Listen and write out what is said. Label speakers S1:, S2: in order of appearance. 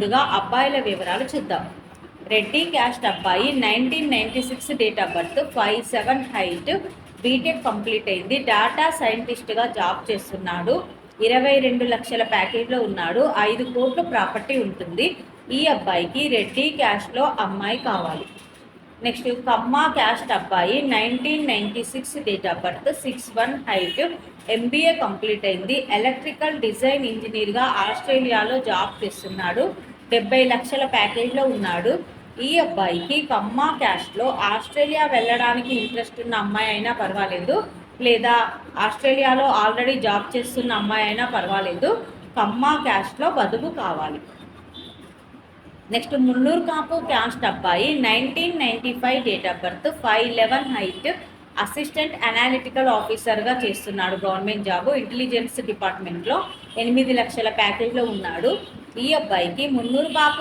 S1: ముందుగా అబ్బాయిల వివరాలు చూద్దాం. రెడ్డి క్యాస్ట్ అబ్బాయి nineteen ninety six date of birth five seven height BTech complete అయింది. డాటా సైంటిస్ట్గా జాబ్ చేస్తున్నాడు. ఇరవై రెండు లక్షల ప్యాకేజ్లో ఉన్నాడు. ఐదు కోట్ల ప్రాపర్టీ ఉంటుంది. ఈ అబ్బాయికి రెడ్డి క్యాస్ట్లో అమ్మాయి కావాలి. నెక్స్ట్ కమ్మ క్యాస్ట్ అబ్బాయి nineteen ninety six date of birth six one height MBA complete అయింది. ఎలక్ట్రికల్ డిజైన్ ఇంజనీర్గా ఆస్ట్రేలియాలో జాబ్ చేస్తున్నాడు. డెబ్బై లక్షల ప్యాకేజ్లో ఉన్నాడు. ఈ అబ్బాయికి కమ్మ క్యాస్ట్లో ఆస్ట్రేలియా వెళ్ళడానికి ఇంట్రెస్ట్ ఉన్న అమ్మాయి అయినా పర్వాలేదు. లేదా ఆస్ట్రేలియాలో ఆల్రెడీ జాబ్ చేస్తున్న అమ్మాయి అయినా పర్వాలేదు. కమ్మ క్యాస్ట్లో బదువు కావాలి. నెక్స్ట్ మున్నూరు కాపు క్యాస్ట్ అబ్బాయి nineteen ninety five date of birth five eleven height assistant analytical ఆఫీసర్గా చేస్తున్నాడు గవర్నమెంట్ జాబ్. ఇంటెలిజెన్స్ డిపార్ట్మెంట్లో ఎనిమిది లక్షల ప్యాకేజ్లో ఉన్నాడు. ఈ అబ్బాయికి మున్నూరు కాపు